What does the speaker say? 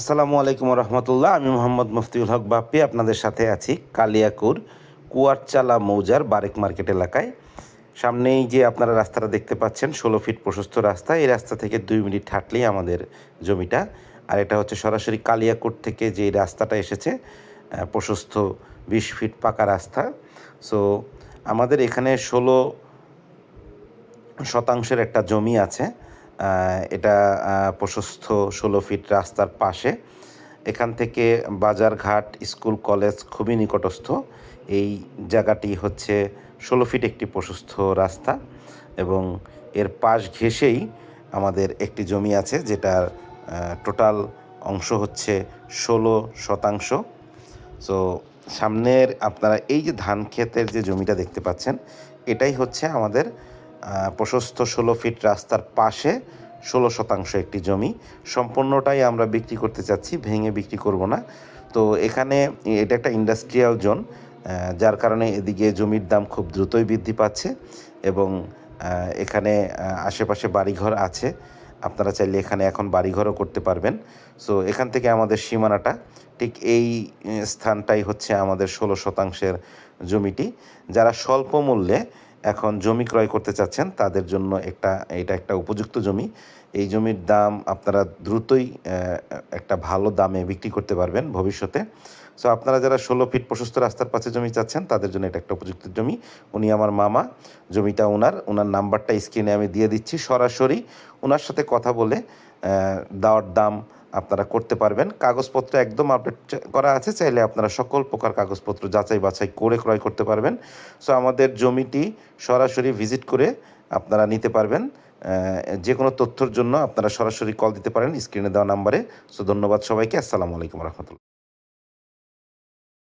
আসসালামু আলাইকুম রহমতুল্লাহ। আমি মোহাম্মদ মুফতিউল হক বাপ্পি আপনাদের সাথে আছি কালিয়াকুর কুয়ারচালা মৌজার বারেক মার্কেট এলাকায়। সামনেই যে আপনারা রাস্তাটা দেখতে পাচ্ছেন, ষোলো ফিট প্রশস্ত রাস্তা। এই রাস্তা থেকে দুই মিনিট হাঁটলেই আমাদের জমিটা। আর এটা হচ্ছে সরাসরি কালিয়াকুর থেকে যে রাস্তাটা এসেছে প্রশস্ত বিশ ফিট পাকা রাস্তা। সো আমাদের এখানে ষোলো শতাংশের একটা জমি আছে। এটা প্রশস্ত ষোলো ফিট রাস্তার পাশে। এখান থেকে বাজারঘাট, স্কুল, কলেজ খুবই নিকটস্থ। এই জায়গাটি হচ্ছে ষোলো ফিট একটি প্রশস্ত রাস্তা এবং এর পাশ ঘেঁষেই আমাদের একটি জমি আছে যেটার টোটাল অংশ হচ্ছে ষোলো শতাংশ। সো, সামনের আপনারা এই যে ধান ক্ষেতের যে জমিটা দেখতে পাচ্ছেন, এটাই হচ্ছে আমাদের প্রশস্ত ষোলো ফিট রাস্তার পাশে ষোলো শতাংশ একটি জমি। সম্পূর্ণটাই আমরা বিক্রি করতে চাচ্ছি, ভেঙে বিক্রি করব না। তো এখানে এটা একটা ইন্ডাস্ট্রিয়াল জোন যার কারণে এদিকে জমির দাম খুব দ্রুতই বৃদ্ধি পাচ্ছে এবং এখানে আশেপাশে বাড়িঘর আছে। আপনারা চাইলে এখানে এখন বাড়িঘরও করতে পারবেন। সো এখান থেকে আমাদের সীমানাটা, ঠিক এই স্থানটাই হচ্ছে আমাদের ষোলো শতাংশের জমিটি। যারা স্বল্প মূল্যে এখন জমি ক্রয় করতে চাচ্ছেন, তাদের জন্য একটা, এটা একটা উপযুক্ত জমি। এই জমির দাম আপনারা দ্রুতই একটা ভালো দামে বিক্রি করতে পারবেন ভবিষ্যতে। সো আপনারা যারা ষোলো ফিট প্রশস্ত রাস্তার পাশে জমি চাচ্ছেন, তাদের জন্য এটা একটা উপযুক্ত জমি। উনি আমার মামা, জমিটা ওনার ওনার নাম্বারটা স্ক্রিনে আমি দিয়ে দিচ্ছি সরাসরি। ওনার সাথে কথা বলে দেওয়ার দাম আপনারা করতে পারবেন। কাগজপত্র একদম আপডেট করা আছে, চাইলে আপনারা সকল প্রকার কাগজপত্র যাচাই বাছাই করে ক্রয় করতে পারবেন। সো আমাদের জমিটি সরাসরি ভিজিট করে আপনারা নিতে পারবেন। যে কোনো তথ্যর জন্য আপনারা সরাসরি কল দিতে পারেন স্ক্রিনে দেওয়া নাম্বারে সো ধন্যবাদ সবাইকে। আসসালামু আলাইকুম রহমতুল্লাহ।